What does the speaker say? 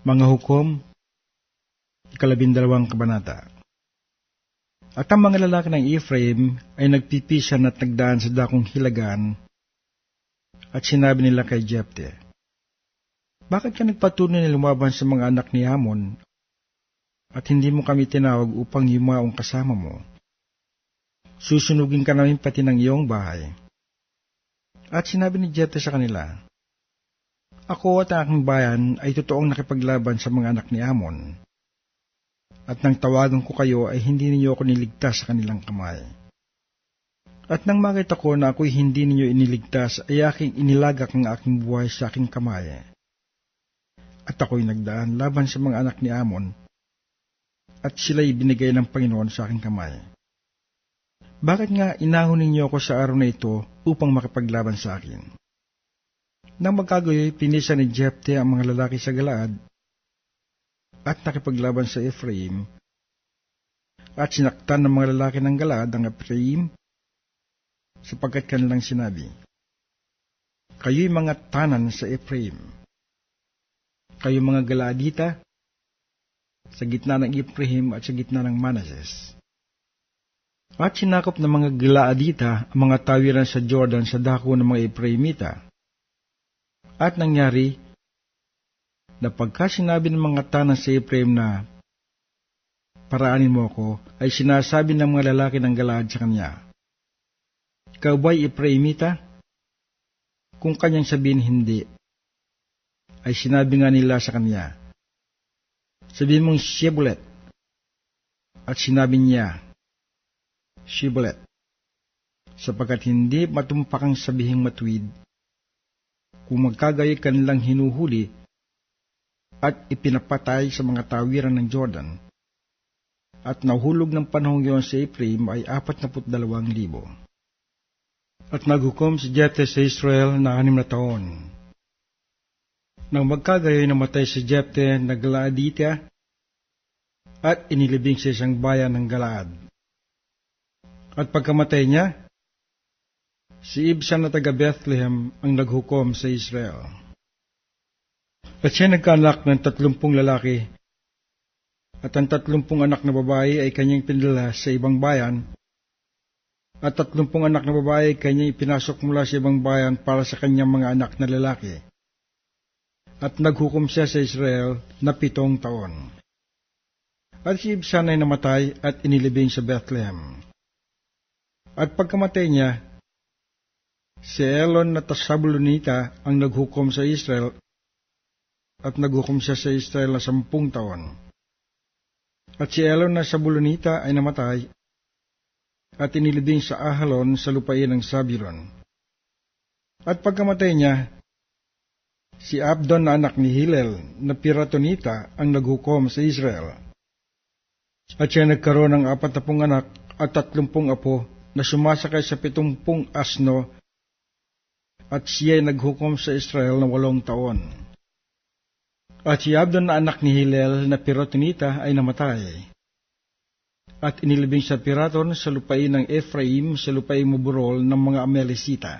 Mga hukom, ikalabindalawang kabanata. At ang mga lalaki ng Ephraim ay nagpipisan at nagdaan sa dakong hilagan at sinabi nila kay Jepte, Bakit ka nagpatuloy na lumaban sa mga anak ni Amon at hindi mo kami tinawag upang yumaong kasama mo? Susunugin ka namin pati ng iyong bahay. At sinabi ni Jepte sa kanila, Ako at ang aking bayan ay totoong nakipaglaban sa mga anak ni Amon. At nang tawagan ko kayo ay hindi ninyo ako niligtas sa kanilang kamay. At nang makita ko na ako'y hindi ninyo iniligtas ay aking inilagak ang aking buhay sa aking kamay. At ako'y nagdaan laban sa mga anak ni Amon at sila'y binigay ng Panginoon sa aking kamay. Bakit nga inahon ninyo ako sa araw na ito upang makipaglaban sa akin? Nang magkagayoy, pinisa ni Jepte ang mga lalaki sa Galaad at nakipaglaban sa Ephraim at sinaktan ng mga lalaki ng Galaad ang Ephraim sapagkat kanilang sinabi, Kayo'y mga tanan sa Ephraim. Kayo mga Galaadita sa gitna ng Ephraim at sa gitna ng Manases. At sinakop ng mga Galaadita ang mga tawiran sa Jordan sa dako ng mga Ephraimita. At nangyari, na pagka sinabi ng mga tanan sa Ephraim na paraanin mo ako, ay sinasabi ng mga lalaki ng Galaad sa kanya, Ikaw ba'y Ephraimita? Kung kanyang sabihin hindi, ay sinabi nga nila sa kanya, Sabihin mong Shebulet. At sinabi niya, Shebulet, sapagkat hindi matumpakang sabihing matuwid, kung magkagaya kanilang hinuhuli at ipinapatay sa mga tawiran ng Jordan. At nahulog ng panahong iyon sa Ephraim ay apat na dalawang libo. At naghukom si Jephthah sa Israel na anim na taon. Nang magkagayoy namatay si Jephthah na Galaadita at inilibing sa isang bayan ng Galaad. At pagkamatay niya, si Ibsan na taga Bethlehem ang naghukom sa Israel. At siya nagkaanak ng tatlumpung lalaki, at ang tatlumpung anak na babae ay kanyang pinadala sa ibang bayan, at tatlumpung anak na babae kanyang ipinasok mula sa ibang bayan para sa kanyang mga anak na lalaki. At naghukom siya sa Israel na pitong taon. At si Ibsan ay namatay at inilibing sa Bethlehem. At pagkamatay niya, si Elon na Tasabulonita ang naghukom sa Israel at naghukom siya sa Israel na sampung taon. At si Elon na Sabulonita ay namatay at inilibing sa Ahalon sa lupain ng Sabilon. At pagkamatay niya, si Abdon na anak ni Hillel na Piratonita ang naghukom sa Israel. At siya nagkaroon ng apat na pong anak at tatlumpung apo na sumasakay sa pitumpung asno at siya ay naghukom sa Israel na walong taon. At si Abdon na anak ni Hillel na Piratonita ay namatay. At inilibing sa Piraton sa lupain ng Ephraim sa lupain Muburol ng mga Amelisita.